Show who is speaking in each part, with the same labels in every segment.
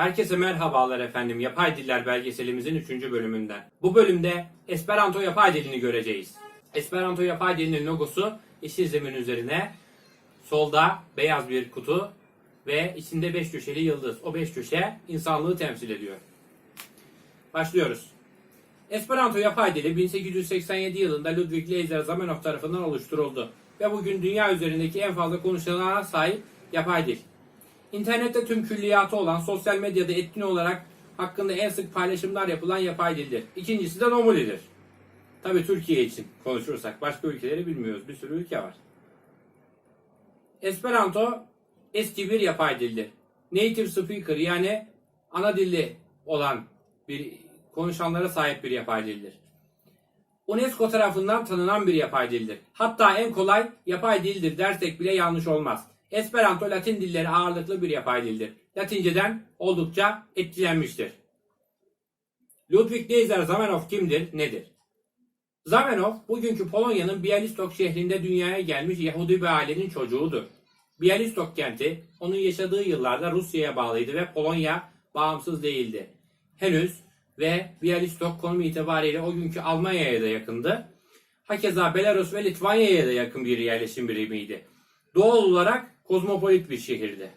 Speaker 1: Herkese merhabalar efendim. Yapay Diller belgeselimizin 3. bölümünden. Bu bölümde Esperanto yapay dilini göreceğiz. Esperanto yapay dilinin logosu yeşil zemin üzerine solda beyaz bir kutu ve içinde 5 köşeli yıldız. O 5 köşe insanlığı temsil ediyor. Başlıyoruz. Esperanto yapay dili 1887 yılında Ludwig Leiser Zamenhof tarafından oluşturuldu ve bugün dünya üzerindeki en fazla konuşulana sahip yapay dil. İnternette tüm külliyatı olan, sosyal medyada etkin olarak hakkında en sık paylaşımlar yapılan yapay dildir. İkincisi de Nomoli'dir. Tabii Türkiye için konuşursak. Başka ülkeleri bilmiyoruz. Bir sürü ülke var. Esperanto eski bir yapay dildir. Native speaker yani ana dilli olan bir konuşanlara sahip bir yapay dildir. UNESCO tarafından tanınan bir yapay dildir. Hatta en kolay yapay dildir dersek bile yanlış olmaz. Esperanto Latin dilleri ağırlıklı bir yapay dildir. Latinceden oldukça etkilenmiştir. Ludwig Leiser Zamenhof kimdir, nedir? Zamenhof, bugünkü Polonya'nın Bialystok şehrinde dünyaya gelmiş Yahudi bir ailenin çocuğudur. Bialystok kenti, onun yaşadığı yıllarda Rusya'ya bağlıydı ve Polonya bağımsız değildi. Henüz ve Bialystok konumu itibariyle o günkü Almanya'ya da yakındı. Hakeza Belarus ve Litvanya'ya da yakın bir yerleşim birimiydi. Doğal olarak kozmopolit bir şehirdi.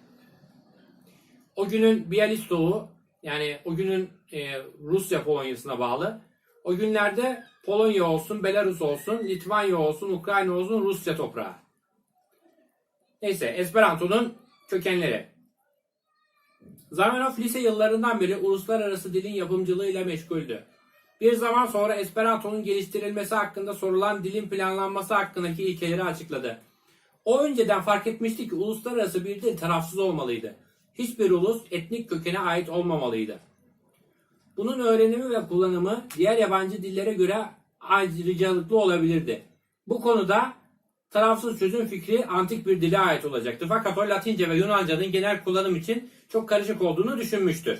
Speaker 1: O günün Bialystok'u yani o günün e, Rusya Polonya'sına bağlı. O günlerde Polonya olsun, Belarus olsun, Litvanya olsun, Ukrayna olsun Rusya toprağı. Neyse Esperanto'nun kökenleri. Zamenhof lise yıllarından beri uluslararası dilin yapımcılığıyla meşguldü. Bir zaman sonra Esperanto'nun geliştirilmesi hakkında sorulan dilin planlanması hakkındaki ilkeleri açıkladı. O önceden fark etmişti ki uluslararası bir dil tarafsız olmalıydı. Hiçbir ulus etnik kökene ait olmamalıydı. Bunun öğrenimi ve kullanımı diğer yabancı dillere göre ayrıcalıklı olabilirdi. Bu konuda tarafsız çözüm fikri antik bir dile ait olacaktı. Fakat o Latince ve Yunanca'nın genel kullanım için çok karışık olduğunu düşünmüştür.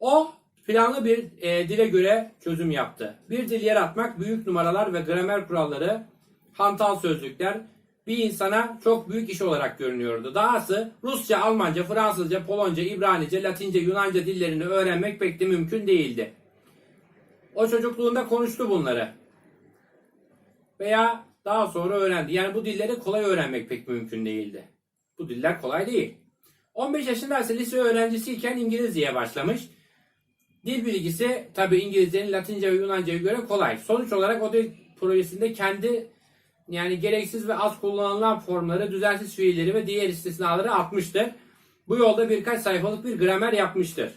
Speaker 1: O planlı bir e, dile göre çözüm yaptı. Bir dil yaratmak büyük numaralar ve gramer kuralları, hantal sözlükler bir insana çok büyük iş olarak görünüyordu. Dahası Rusça, Almanca, Fransızca, Polonca, İbranice, Latince, Yunanca dillerini öğrenmek pek de mümkün değildi. O çocukluğunda konuştu bunları. Veya daha sonra öğrendi. Yani bu dilleri kolay öğrenmek pek mümkün değildi. Bu diller kolay değil. 15 yaşında ise lise öğrencisiyken İngilizceye başlamış. Dil bilgisi tabi İngilizcenin Latince ve Yunanca'ya göre kolay. Sonuç olarak o dil projesinde kendi yani gereksiz ve az kullanılan formları, düzensiz fiilleri ve diğer istisnaları atmıştır. Bu yolda birkaç sayfalık bir gramer yapmıştır.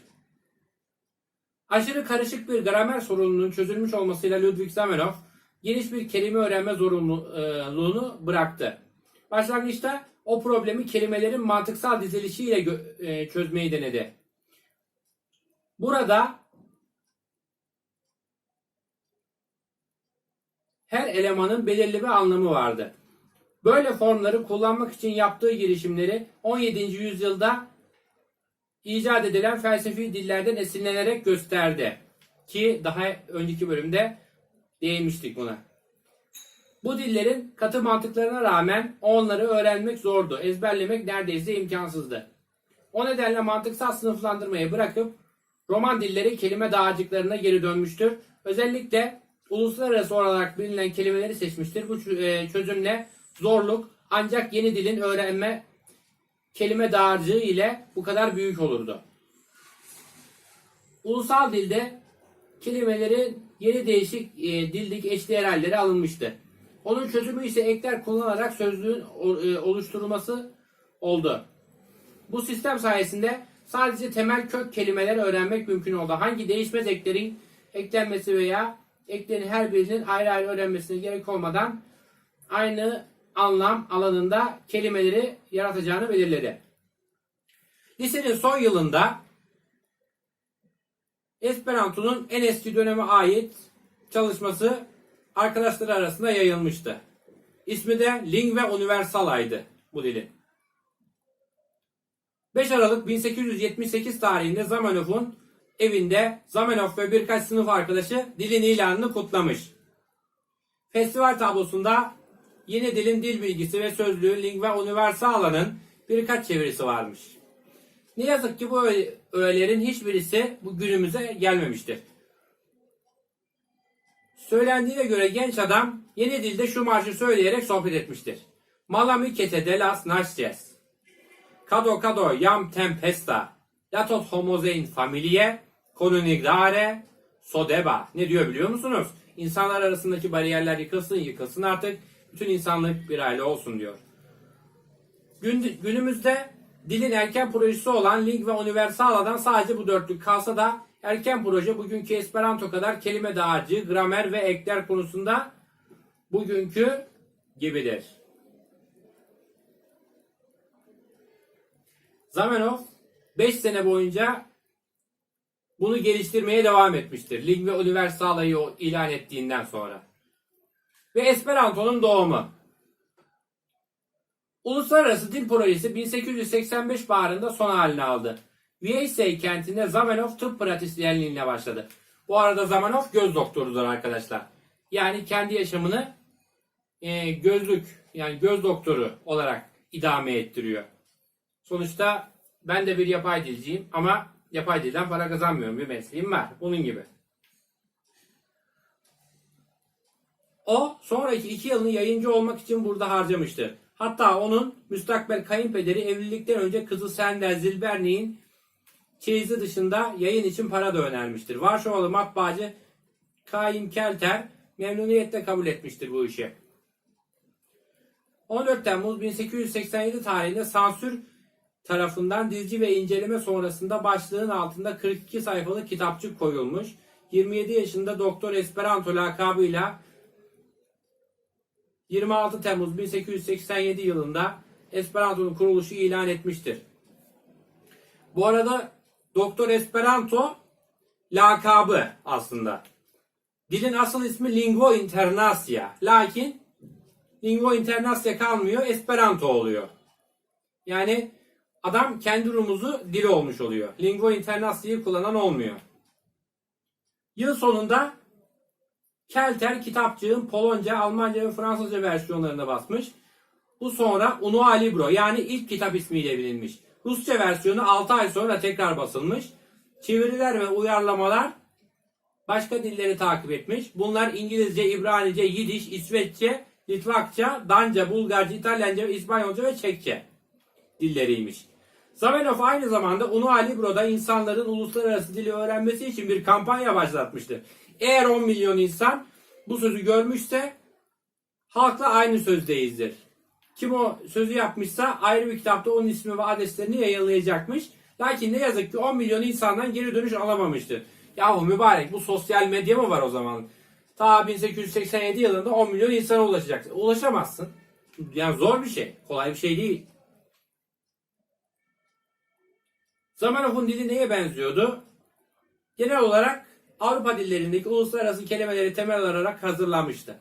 Speaker 1: Aşırı karışık bir gramer sorununun çözülmüş olmasıyla Ludwig Zamenhof geniş bir kelime öğrenme zorunluluğunu bıraktı. Başlangıçta o problemi kelimelerin mantıksal dizilişiyle e, çözmeyi denedi. Burada her elemanın belirli bir anlamı vardı. Böyle formları kullanmak için yaptığı girişimleri 17. yüzyılda icat edilen felsefi dillerden esinlenerek gösterdi. Ki daha önceki bölümde değinmiştik buna. Bu dillerin katı mantıklarına rağmen onları öğrenmek zordu. Ezberlemek neredeyse imkansızdı. O nedenle mantıksal sınıflandırmayı bırakıp Roman dilleri kelime dağarcıklarına geri dönmüştür. Özellikle uluslararası olarak bilinen kelimeleri seçmiştir. Bu e, çözümle zorluk ancak yeni dilin öğrenme kelime dağarcığı ile bu kadar büyük olurdu. Ulusal dilde kelimelerin yeni değişik e, dildik eşdeğer halleri alınmıştı. Onun çözümü ise ekler kullanılarak sözlüğün e, oluşturulması oldu. Bu sistem sayesinde sadece temel kök kelimeler öğrenmek mümkün oldu. Hangi değişmez eklerin eklenmesi veya eklerin her birinin ayrı ayrı öğrenmesine gerek olmadan aynı anlam alanında kelimeleri yaratacağını belirledi. Lisenin son yılında Esperanto'nun en eski döneme ait çalışması arkadaşları arasında yayılmıştı. İsmi de Lingua Universala'ydı bu dilin. 5 Aralık 1878 tarihinde Zamenhof'un evinde Zamenhof ve birkaç sınıf arkadaşı dilin ilanını kutlamış. Festival tablosunda yeni dilin dil bilgisi ve sözlüğü Lingua Universala'nın birkaç çevirisi varmış. Ne yazık ki bu öğe- öğelerin hiçbirisi bu günümüze gelmemiştir. Söylendiğine göre genç adam yeni dilde şu marşı söyleyerek sohbet etmiştir. Malami kete de las nasces. Cado cado jam tempesta. Latot homozein familie. Conunigdare sodeba. Ne diyor biliyor musunuz? İnsanlar arasındaki bariyerler yıkılsın yıkılsın artık. Bütün insanlık bir aile olsun diyor. Gün, günümüzde dilin erken projesi olan Lingua Universala'dan sadece bu dörtlük kalsa da erken proje bugünkü Esperanto kadar kelime dağarcığı, gramer ve ekler konusunda bugünkü gibidir. Zamenhof 5 sene boyunca bunu geliştirmeye devam etmiştir. Lingua Universala'yı ilan ettiğinden sonra. Ve Esperanto'nun doğumu. Uluslararası Dil Projesi 1885 baharında son halini aldı. Viesey kentinde Zamenhof tıp pratisyenliğine başladı. Bu arada Zamenhof göz doktorudur arkadaşlar. Yani kendi yaşamını e, gözlük yani göz doktoru olarak idame ettiriyor. Sonuçta ben de bir yapay dilciyim ama yapay dilden para kazanmıyorum. Bir mesleğim var. Bunun gibi. O sonraki iki yılını yayıncı olmak için burada harcamıştı. Hatta onun müstakbel kayınpederi evlilikten önce kızı Sender Zilberni'nin çeyizi dışında yayın için para da önermiştir. Varşovalı matbaacı Kaim Kelter memnuniyetle kabul etmiştir bu işi. 14 Temmuz 1887 tarihinde sansür tarafından dizi ve inceleme sonrasında başlığın altında 42 sayfalık kitapçık koyulmuş. 27 yaşında Doktor Esperanto lakabıyla 26 Temmuz 1887 yılında Esperanto'nun kuruluşu ilan etmiştir. Bu arada Doktor Esperanto lakabı aslında. Dilin asıl ismi Lingua Internacia. Lakin Lingua Internacia kalmıyor, Esperanto oluyor. Yani adam kendi rumuzu dili olmuş oluyor. Lingua Internacia'yı kullanan olmuyor. Yıl sonunda Kelter kitapçığın Polonca, Almanca ve Fransızca versiyonlarına basmış. Bu sonra Unua Libro yani ilk kitap ismiyle bilinmiş. Rusça versiyonu 6 ay sonra tekrar basılmış. Çeviriler ve uyarlamalar başka dilleri takip etmiş. Bunlar İngilizce, İbranice, Yidiş, İsveççe, Litvakça, Danca, Bulgarca, İtalyanca, İspanyolca ve Çekçe dilleriymiş. Zamenhof aynı zamanda Unua Libro'da insanların uluslararası dili öğrenmesi için bir kampanya başlatmıştır. Eğer 10 milyon insan bu sözü görmüşse halkla aynı sözdeyizdir. Kim o sözü yapmışsa ayrı bir kitapta onun ismi ve adreslerini yayınlayacakmış. Lakin ne yazık ki 10 milyon insandan geri dönüş alamamıştır. Yahu mübarek bu sosyal medya mı var o zaman? Ta 1887 yılında 10 milyon insana ulaşacaksın. Ulaşamazsın. Yani zor bir şey. Kolay bir şey değil. Zamenhof'un dili neye benziyordu? Genel olarak Avrupa dillerindeki uluslararası kelimeleri temel alarak hazırlanmıştı.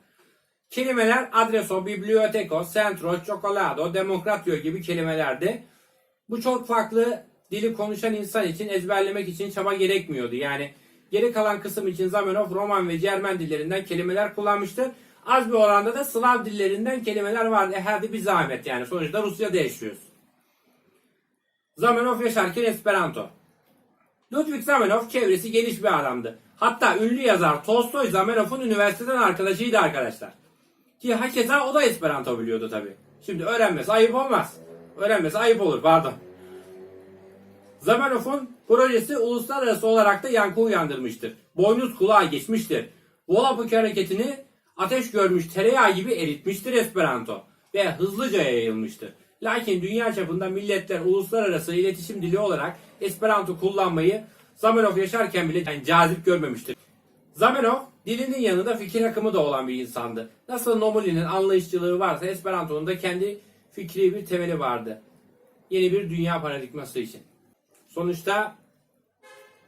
Speaker 1: Kelimeler adreso, biblioteko, centro, chocolado, demokratio gibi kelimelerdi. Bu çok farklı dili konuşan insan için ezberlemek için çaba gerekmiyordu. Yani geri kalan kısım için Zamenhof Roman ve Cermen dillerinden kelimeler kullanmıştır. Az bir oranda da Slav dillerinden kelimeler vardı. E hadi bir zahmet yani. Sonuçta Rusya'da yaşıyoruz. Zamenhof yaşarken Esperanto. Ludwig Zamenhof çevresi geniş bir adamdı. Hatta ünlü yazar Tolstoy Zamenhof'un üniversiteden arkadaşıydı arkadaşlar. Ki hakeza o da Esperanto biliyordu tabi. Şimdi öğrenmesi ayıp olmaz. Öğrenmesi ayıp olur pardon. Zamenhof'un projesi uluslararası olarak da yankı uyandırmıştır. Boynuz kulağa geçmiştir. Volapük hareketini ateş görmüş tereyağı gibi eritmiştir Esperanto ve hızlıca yayılmıştır. Lakin dünya çapında milletler uluslararası iletişim dili olarak Esperanto kullanmayı Zamenhof yaşarken bile yani cazip görmemiştir. Zamenhof dilinin yanında fikir akımı da olan bir insandı. Nasıl Nomoli'nin anlayışçılığı varsa Esperanto'nun da kendi fikri bir temeli vardı. Yeni bir dünya paradigması için. Sonuçta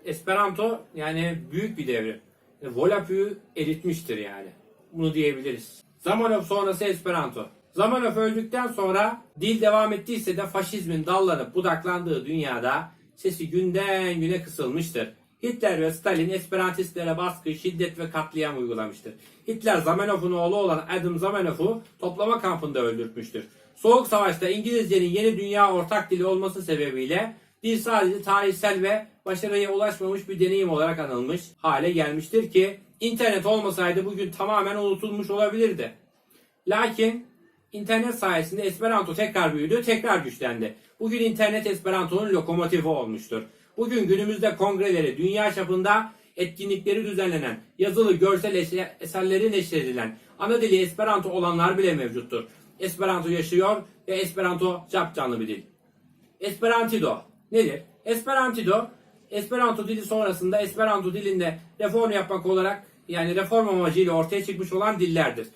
Speaker 1: Esperanto yani büyük bir devrim. Volapük'ü eritmiştir yani. Bunu diyebiliriz. Zamenhof sonrası Esperanto. Zamenhof öldükten sonra dil devam ettiyse de faşizmin dallanıp budaklandığı dünyada sesi günden güne kısılmıştır. Hitler ve Stalin Esperantistlere baskı, şiddet ve katliam uygulamıştır. Hitler Zamenhof'un oğlu olan Adam Zamenhof'u toplama kampında öldürtmüştür. Soğuk Savaş'ta İngilizcenin yeni dünya ortak dili olması sebebiyle Dil sadece tarihsel ve başarıya ulaşmamış bir deneyim olarak anılmış hale gelmiştir ki internet olmasaydı bugün tamamen unutulmuş olabilirdi. Lakin internet sayesinde Esperanto tekrar büyüdü, tekrar güçlendi. Bugün internet Esperanto'nun lokomotifi olmuştur. Bugün günümüzde kongreleri, dünya çapında etkinlikleri düzenlenen, yazılı, görsel eser- eserleri neşredilen, ana dili Esperanto olanlar bile mevcuttur. Esperanto yaşıyor ve Esperanto capcanlı bir dil. Esperantido nedir? Esperantido, Esperanto dili sonrasında Esperanto dilinde reform yapmak olarak yani reform amacıyla ortaya çıkmış olan dillerdir.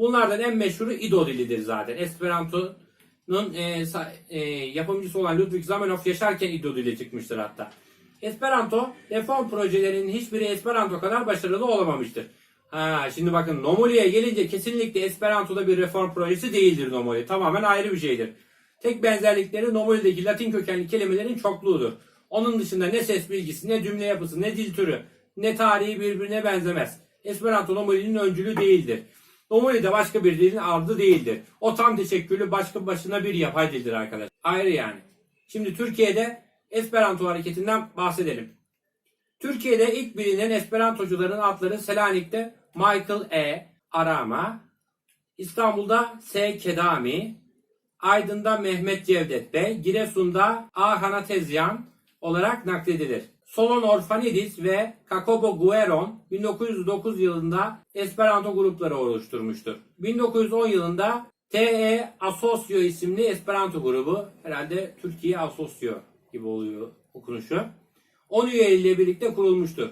Speaker 1: Bunlardan en meşhuru İdo dilidir zaten. Esperanto'nun e, e, yapımcısı olan Ludwig Zamenhof yaşarken İdo dili çıkmıştır hatta. Esperanto, reform projelerinin hiçbiri Esperanto kadar başarılı olamamıştır. Ha, şimdi bakın Nomoli'ye gelince kesinlikle Esperanto'da bir reform projesi değildir Nomoli. Tamamen ayrı bir şeydir. Tek benzerlikleri Nomoli'deki Latin kökenli kelimelerin çokluğudur. Onun dışında ne ses bilgisi, ne cümle yapısı, ne dil türü, ne tarihi birbirine benzemez. Esperanto Nomoli'nin öncülü değildir. De başka bir dilin ardı değildir. O tam teşekküllü başka başına bir yapay dildir arkadaşlar. Ayrı yani. Şimdi Türkiye'de Esperanto hareketinden bahsedelim. Türkiye'de ilk bilinen Esperantocuların adları Selanik'te Michael E. Arama, İstanbul'da S. Kedami, Aydın'da Mehmet Cevdet Bey, Giresun'da A. Hanatezyan olarak nakledilir. Solon Orfanidis ve Jacobo Gueron 1909 yılında Esperanto grupları oluşturmuştur. 1910 yılında TE Asosio isimli Esperanto grubu, herhalde Türkiye Asosio gibi oluyor okunuşu. 10 üye ile birlikte kurulmuştur.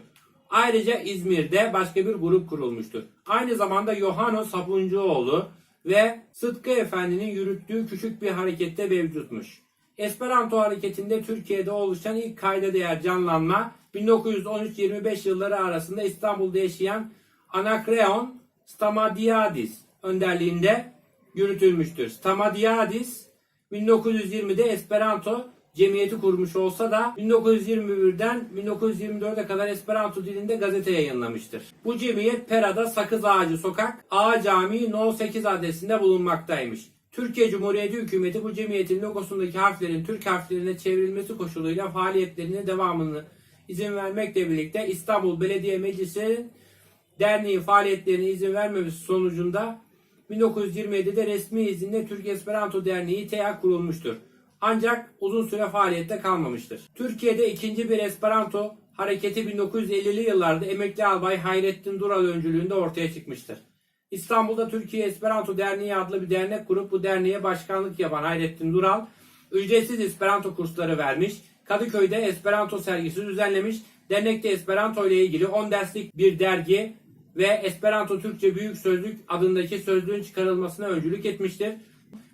Speaker 1: Ayrıca İzmir'de başka bir grup kurulmuştur. Aynı zamanda Yohano Sapuncuoğlu ve Sıtkı Efendi'nin yürüttüğü küçük bir harekette mevcutmuş. Esperanto hareketinde Türkiye'de oluşan ilk kayda değer canlanma 1913-25 yılları arasında İstanbul'da yaşayan Anakreon Stamatiadis önderliğinde yürütülmüştür. Stamatiadis 1920'de Esperanto cemiyeti kurmuş olsa da 1921'den 1924'e kadar Esperanto dilinde gazete yayınlamıştır. Bu cemiyet Pera'da Sakız Ağacı Sokak A Camii No 8 adresinde bulunmaktaymış. Türkiye Cumhuriyeti Hükümeti bu cemiyetin logosundaki harflerin Türk harflerine çevrilmesi koşuluyla faaliyetlerine devamını izin vermekle birlikte İstanbul Belediye Meclisi derneğin faaliyetlerine izin vermemesi sonucunda 1927'de resmi izinle Türk Esperanto Derneği TEA kurulmuştur. Ancak uzun süre faaliyette kalmamıştır. Türkiye'de ikinci bir Esperanto hareketi 1950'li yıllarda emekli albay Hayrettin Dural öncülüğünde ortaya çıkmıştır. İstanbul'da Türkiye Esperanto Derneği adlı bir dernek kurup bu derneğe başkanlık yapan Hayrettin Dural, ücretsiz Esperanto kursları vermiş, Kadıköy'de Esperanto sergisi düzenlemiş, dernekte Esperanto ile ilgili 10 derslik bir dergi ve Esperanto Türkçe Büyük Sözlük adındaki sözlüğün çıkarılmasına öncülük etmiştir.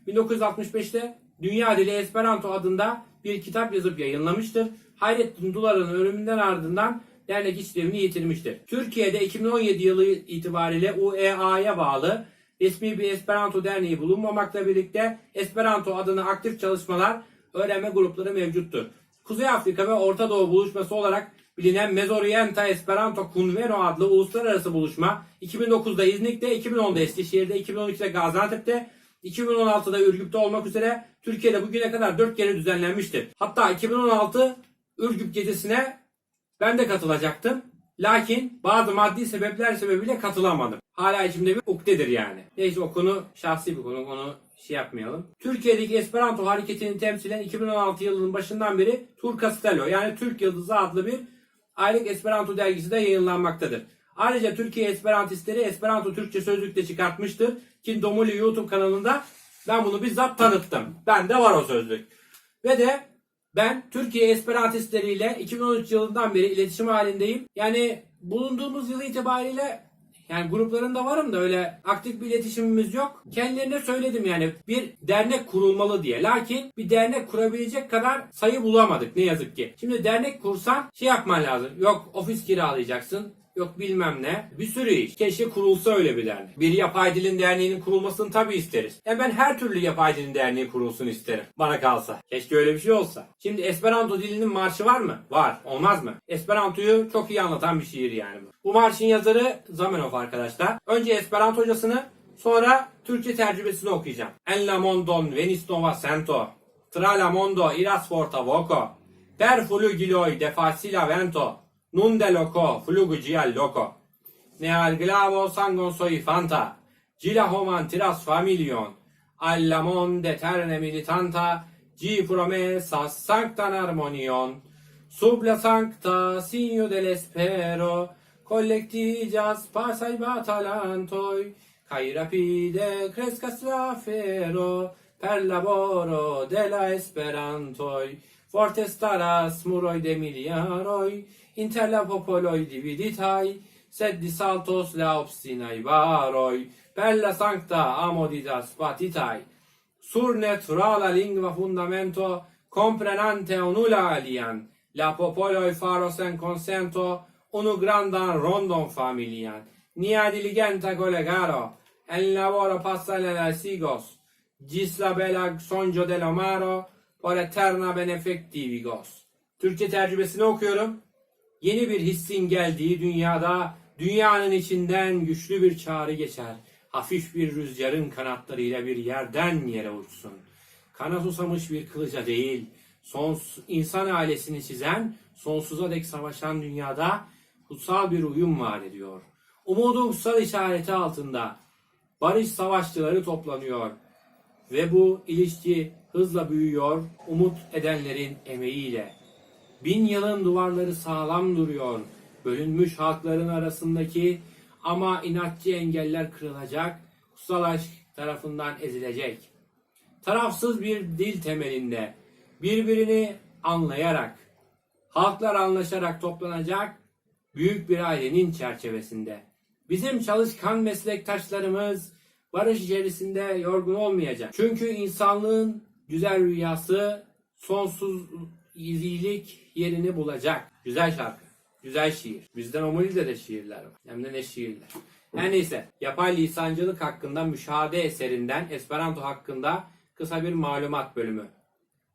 Speaker 1: 1965'te Dünya Dili Esperanto adında bir kitap yazıp yayınlamıştır. Hayrettin Dular'ın ölümünden ardından dernek işlevini yitirmiştir. Türkiye'de 2017 yılı itibariyle UEA'ya bağlı resmi bir Esperanto derneği bulunmamakla birlikte Esperanto adına aktif çalışmalar, öğrenme grupları mevcuttur. Kuzey Afrika ve Orta Doğu buluşması olarak bilinen Mezorienta Esperanto Conveno adlı uluslararası buluşma 2009'da İznik'te, 2010'da Eskişehir'de, 2012'de Gaziantep'te, 2016'da Ürgüp'te olmak üzere Türkiye'de bugüne kadar 4 kere düzenlenmiştir. Hatta 2016 Ürgüp gecesine ben de katılacaktım. Lakin bazı maddi sebepler sebebiyle katılamadım. Hala içimde bir ukdedir yani. Neyse o konu şahsi bir konu. Onu şey yapmayalım. Türkiye'deki Esperanto hareketini temsilen 2016 yılının başından beri Tur Castello yani Türk Yıldızı adlı bir aylık Esperanto dergisi de yayınlanmaktadır. Ayrıca Türkiye Esperantistleri Esperanto Türkçe sözlükte çıkartmıştır. Ki Domuli YouTube kanalında ben bunu bizzat tanıttım. Bende var o sözlük. Ve de ben Türkiye Esperantistleriyle 2013 yılından beri iletişim halindeyim. Yani bulunduğumuz yıl itibariyle yani gruplarında varım da öyle aktif bir iletişimimiz yok. Kendilerine söyledim yani bir dernek kurulmalı diye. Lakin bir dernek kurabilecek kadar sayı bulamadık ne yazık ki. Şimdi dernek kursan şey yapman lazım. Yok ofis kiralayacaksın. Yok bilmem ne. Bir sürü iş. Keşke kurulsa öyle bir dernek. Bir yapay dilin derneğinin kurulmasını tabii isteriz. Yani ben her türlü yapay dilin derneği kurulsun isterim. Bana kalsa. Keşke öyle bir şey olsa. Şimdi Esperanto dilinin marşı var mı? Var. Olmaz mı? Esperanto'yu çok iyi anlatan bir şiir yani bu. Bu marşın yazarı Zamenhof arkadaşlar. Önce Esperanto hocasını sonra Türkçe tercümesini okuyacağım. En la mondon venis nova sento. Tra la mondo iras forta voco. Per flugiloi de facila vento, nun de loco flugi al loco. Ne al glavo sangon soi fanta, gira homan tiras familion, alla monde terne militanta, gi promesas sanctan harmonion. Sub la sancta signo dell'espero, collectigas pasai batalantoi, cae rapide crescas la fero, per laboro de la esperantoi, forte staras muroi de miliaroi, inter popoloi dividitai, sed disaltos la obstinai varoi, per la sancta amoditas patitai, sur naturala lingua fundamento, comprenante unula alian, la popoloi faros en consento, unu grandan rondon familian, nia diligenta collegaro, en laboro passare la sigos, gis la bella sonjo del amaro, por eterna benefektivigos. Türkçe tercümesini okuyorum. Yeni bir hissin geldiği dünyada, dünyanın içinden güçlü bir çağrı geçer. Hafif bir rüzgarın kanatlarıyla bir yerden yere uçsun. Kana susamış bir kılıca değil, sons insan ailesini çizen, sonsuza dek savaşan dünyada kutsal bir uyum var ediyor. Umudun kutsal işareti altında barış savaşçıları toplanıyor ve bu ilişki hızla büyüyor umut edenlerin emeğiyle. Bin yılın duvarları sağlam duruyor. Bölünmüş halkların arasındaki ama inatçı engeller kırılacak, kutsal aşk tarafından ezilecek. Tarafsız bir dil temelinde birbirini anlayarak, halklar anlaşarak toplanacak büyük bir ailenin çerçevesinde. Bizim çalışkan meslektaşlarımız barış içerisinde yorgun olmayacak. Çünkü insanlığın güzel rüyası sonsuz iyilik yerini bulacak. Güzel şarkı. Güzel şiir. Bizden Omuri'de de şiirler var. Hem de ne şiirler. Her neyse. Yapay lisancılık hakkında müşahede eserinden Esperanto hakkında kısa bir malumat bölümü.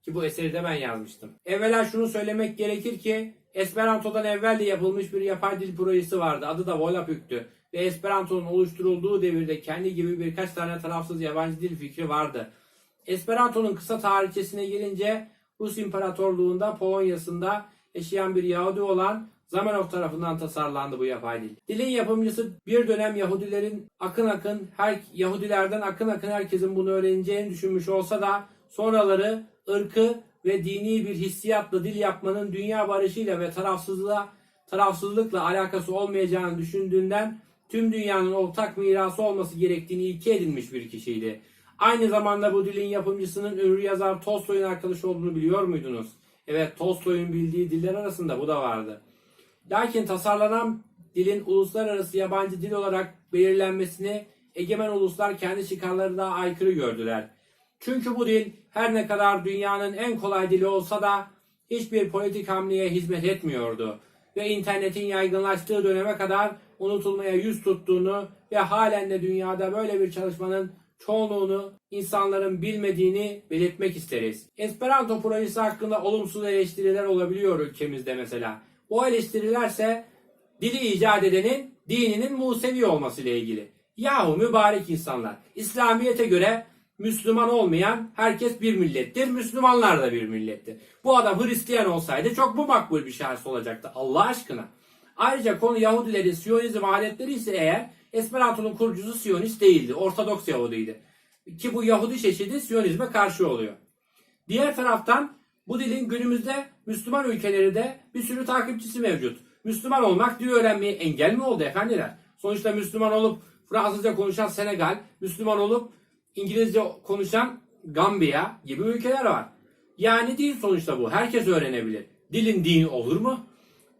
Speaker 1: Ki bu eseri de ben yazmıştım. Evvela şunu söylemek gerekir ki Esperanto'dan evvel de yapılmış bir yapay dil projesi vardı. Adı da Volapük'tü. Ve Esperanto'nun oluşturulduğu devirde kendi gibi birkaç tane tarafsız yabancı dil fikri vardı. Esperanto'nun kısa tarihçesine gelince Rus İmparatorluğu'nda Polonya'sında yaşayan bir Yahudi olan Zamenhof tarafından tasarlandı bu yapay dil. Dilin yapımcısı bir dönem Yahudilerin akın akın her Yahudilerden akın akın herkesin bunu öğreneceğini düşünmüş olsa da sonraları ırkı ve dini bir hissiyatla dil yapmanın dünya barışıyla ve tarafsızlığa tarafsızlıkla alakası olmayacağını düşündüğünden tüm dünyanın ortak mirası olması gerektiğini ilke edinmiş bir kişiydi. Aynı zamanda bu dilin yapımcısının ünlü yazar Tolstoy'un arkadaşı olduğunu biliyor muydunuz? Evet Tolstoy'un bildiği diller arasında bu da vardı. Lakin tasarlanan dilin uluslararası yabancı dil olarak belirlenmesini egemen uluslar kendi çıkarlarına aykırı gördüler. Çünkü bu dil her ne kadar dünyanın en kolay dili olsa da hiçbir politik hamleye hizmet etmiyordu ve internetin yaygınlaştığı döneme kadar unutulmaya yüz tuttuğunu ve halen de dünyada böyle bir çalışmanın çoğunluğunu insanların bilmediğini belirtmek isteriz. Esperanto projesi hakkında olumsuz eleştiriler olabiliyor ülkemizde mesela. Bu eleştirilerse dili icat edenin dininin Musevi olması ile ilgili. Yahu mübarek insanlar. İslamiyete göre Müslüman olmayan herkes bir millettir. Müslümanlar da bir millettir. Bu adam Hristiyan olsaydı çok bu makbul bir şahıs olacaktı. Allah aşkına. Ayrıca konu Yahudilerin Siyonizm adetleri ise eğer Esperanto'nun kurucusu Siyonist değildi. Ortodoks Yahudiydi. Ki bu Yahudi çeşidi Siyonizme karşı oluyor. Diğer taraftan bu dilin günümüzde Müslüman ülkeleri de bir sürü takipçisi mevcut. Müslüman olmak dil öğrenmeye engel mi oldu efendiler? Sonuçta Müslüman olup Fransızca konuşan Senegal, Müslüman olup İngilizce konuşan Gambiya gibi ülkeler var. Yani dil sonuçta bu. Herkes öğrenebilir. Dilin dini olur mu?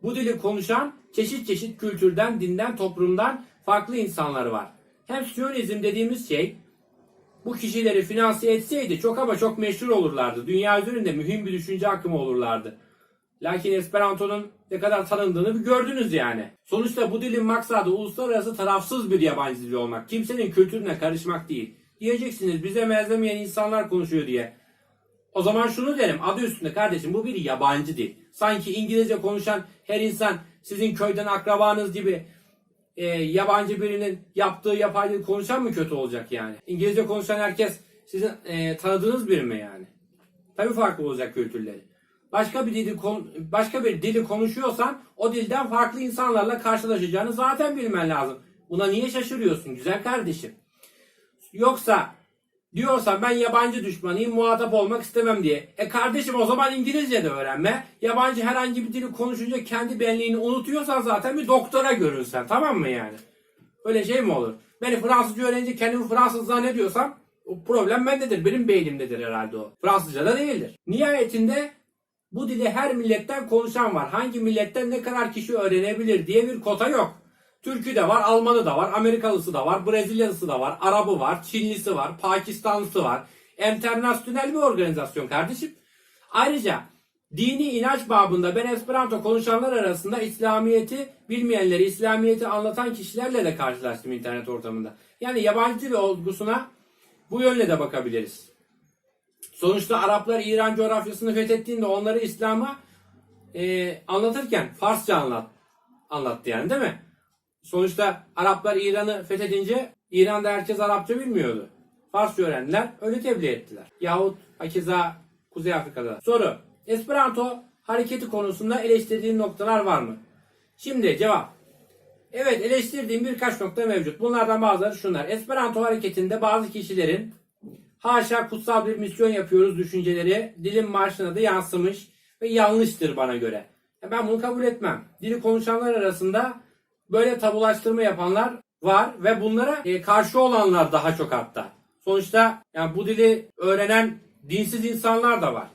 Speaker 1: Bu dili konuşan çeşit çeşit kültürden, dinden, toplumdan farklı insanlar var. Hem Siyonizm dediğimiz şey bu kişileri finanse etseydi çok ama çok meşhur olurlardı. Dünya üzerinde mühim bir düşünce akımı olurlardı. Lakin Esperanto'nun ne kadar tanındığını gördünüz yani. Sonuçta bu dilin maksadı uluslararası tarafsız bir yabancı dil olmak. Kimsenin kültürüne karışmak değil. Diyeceksiniz bize benzemeyen insanlar konuşuyor diye. O zaman şunu derim adı üstünde kardeşim bu bir yabancı dil. Sanki İngilizce konuşan her insan sizin köyden akrabanız gibi e, yabancı birinin yaptığı yapay dil konuşan mı kötü olacak yani? İngilizce konuşan herkes sizin e, tanıdığınız biri mi yani? Tabii farklı olacak kültürleri. başka bir dili başka bir dili konuşuyorsan o dilden farklı insanlarla karşılaşacağını zaten bilmen lazım. Buna niye şaşırıyorsun güzel kardeşim? Yoksa diyorsan ben yabancı düşmanıyım muhatap olmak istemem diye. E kardeşim o zaman İngilizce de öğrenme. Yabancı herhangi bir dili konuşunca kendi benliğini unutuyorsan zaten bir doktora görünsen tamam mı yani? Öyle şey mi olur? Beni Fransızca öğrenince kendimi Fransız zannediyorsam o problem bendedir. Benim beynimdedir herhalde o. Fransızca da değildir. Nihayetinde bu dili her milletten konuşan var. Hangi milletten ne kadar kişi öğrenebilir diye bir kota yok. Türkü de var, Almanı da var, Amerikalısı da var, Brezilyalısı da var, Arabı var, Çinlisi var, Pakistanlısı var. Enternasyonel bir organizasyon kardeşim. Ayrıca dini inanç babında ben Esperanto konuşanlar arasında İslamiyet'i bilmeyenleri, İslamiyet'i anlatan kişilerle de karşılaştım internet ortamında. Yani yabancı dil olgusuna bu yönle de bakabiliriz. Sonuçta Araplar İran coğrafyasını fethettiğinde onları İslam'a e, anlatırken Farsça anlat, anlattı yani değil mi? Sonuçta Araplar İran'ı fethedince İran'da herkes Arapça bilmiyordu. Farsça öğrendiler, öyle tebliğ ettiler. Yahut hakeza Kuzey Afrika'da. Soru. Esperanto hareketi konusunda eleştirdiğin noktalar var mı? Şimdi cevap. Evet eleştirdiğim birkaç nokta mevcut. Bunlardan bazıları şunlar. Esperanto hareketinde bazı kişilerin haşa kutsal bir misyon yapıyoruz düşünceleri dilin marşına da yansımış ve yanlıştır bana göre. Ben bunu kabul etmem. Dili konuşanlar arasında böyle tabulaştırma yapanlar var ve bunlara e, karşı olanlar daha çok hatta. Sonuçta yani bu dili öğrenen dinsiz insanlar da var.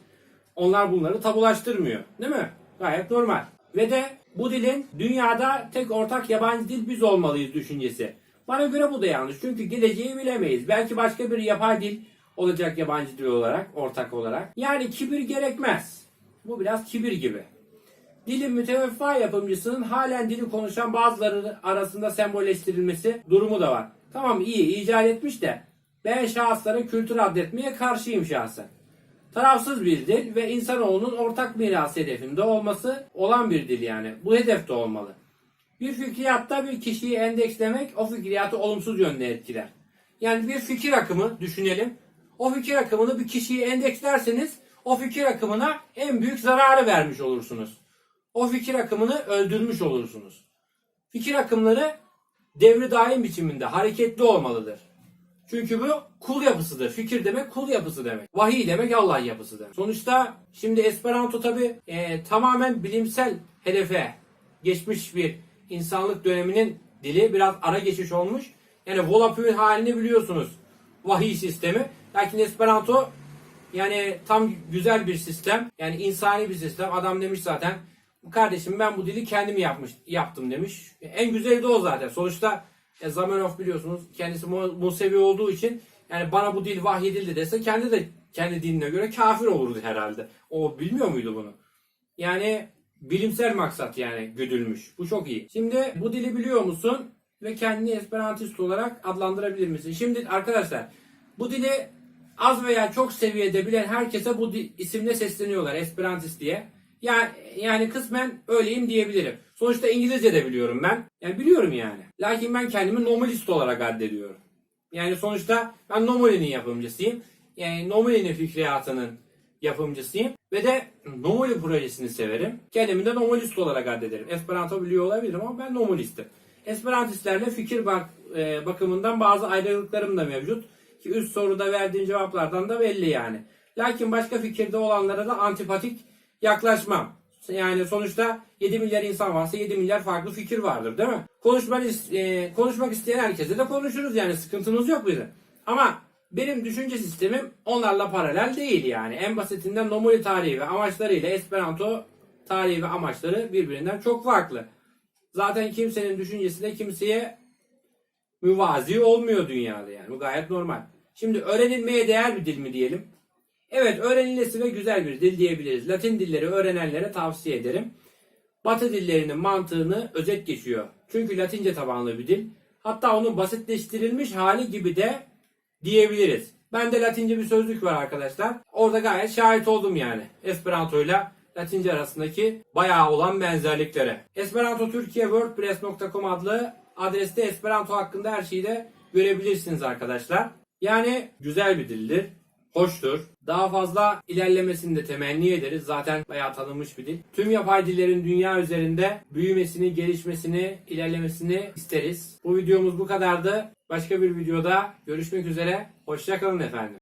Speaker 1: Onlar bunları tabulaştırmıyor. Değil mi? Gayet normal. Ve de bu dilin dünyada tek ortak yabancı dil biz olmalıyız düşüncesi. Bana göre bu da yanlış. Çünkü geleceği bilemeyiz. Belki başka bir yapay dil olacak yabancı dil olarak, ortak olarak. Yani kibir gerekmez. Bu biraz kibir gibi. Dilin müteveffa yapımcısının halen dili konuşan bazıları arasında sembolleştirilmesi durumu da var. Tamam iyi icat etmiş de ben şahısların kültür adetmeye karşıyım şahsen. Tarafsız bir dil ve insanoğlunun ortak miras hedefinde olması olan bir dil yani. Bu hedefte olmalı. Bir fikriyatta bir kişiyi endekslemek o fikriyatı olumsuz yönde etkiler. Yani bir fikir akımı düşünelim. O fikir akımını bir kişiyi endekslerseniz o fikir akımına en büyük zararı vermiş olursunuz. O fikir akımını öldürmüş olursunuz. Fikir akımları devri daim biçiminde hareketli olmalıdır. Çünkü bu kul yapısıdır. Fikir demek kul yapısı demek. Vahiy demek Allah yapısı demek. Sonuçta şimdi Esperanto tabi tamamen bilimsel hedefe geçmiş bir insanlık döneminin dili biraz ara geçiş olmuş. Yani Volapük'ün halini biliyorsunuz. Vahiy sistemi. Lakin Esperanto yani tam güzel bir sistem. Yani insani bir sistem. Adam demiş zaten kardeşim ben bu dili kendim yapmış yaptım demiş. En güzeli de o zaten. Sonuçta e, Zamenhof biliyorsunuz kendisi Mu- Musevi olduğu için yani bana bu dil vahyedildi dese kendi de kendi dinine göre kafir olurdu herhalde. O bilmiyor muydu bunu? Yani bilimsel maksat yani güdülmüş. Bu çok iyi. Şimdi bu dili biliyor musun? Ve kendini Esperantist olarak adlandırabilir misin? Şimdi arkadaşlar bu dili az veya çok seviyede bilen herkese bu isimle sesleniyorlar Esperantist diye. Yani, yani kısmen öyleyim diyebilirim. Sonuçta İngilizce de biliyorum ben. Yani biliyorum yani. Lakin ben kendimi nomalist olarak addediyorum. Yani sonuçta ben Nomoli'nin yapımcısıyım. Yani Nomoli'nin fikriyatının yapımcısıyım. Ve de Nomoli projesini severim. Kendimi de Nomalist olarak addederim. Esperanto biliyor olabilirim ama ben Nomalistim. Esperantistlerle fikir bak, e, bakımından bazı ayrılıklarım da mevcut. Ki üst soruda verdiğim cevaplardan da belli yani. Lakin başka fikirde olanlara da antipatik yaklaşmam. Yani sonuçta 7 milyar insan varsa 7 milyar farklı fikir vardır değil mi? Konuşmak, e, konuşmak isteyen herkese de konuşuruz yani sıkıntımız yok bizim. Ama benim düşünce sistemim onlarla paralel değil yani. En basitinden Nomoli tarihi ve amaçlarıyla Esperanto tarihi ve amaçları birbirinden çok farklı. Zaten kimsenin düşüncesi de kimseye müvazi olmuyor dünyada yani. Bu gayet normal. Şimdi öğrenilmeye değer bir dil mi diyelim? Evet öğrenilesi ve güzel bir dil diyebiliriz. Latin dilleri öğrenenlere tavsiye ederim. Batı dillerinin mantığını özet geçiyor. Çünkü Latince tabanlı bir dil. Hatta onun basitleştirilmiş hali gibi de diyebiliriz. Bende Latince bir sözlük var arkadaşlar. Orada gayet şahit oldum yani. Esperanto ile Latince arasındaki bayağı olan benzerliklere. Esperanto Türkiye WordPress.com adlı adreste Esperanto hakkında her şeyi de görebilirsiniz arkadaşlar. Yani güzel bir dildir. Hoştur. Daha fazla ilerlemesini de temenni ederiz. Zaten bayağı tanınmış bir dil. Tüm yapay dillerin dünya üzerinde büyümesini, gelişmesini, ilerlemesini isteriz. Bu videomuz bu kadardı. Başka bir videoda görüşmek üzere. Hoşçakalın efendim.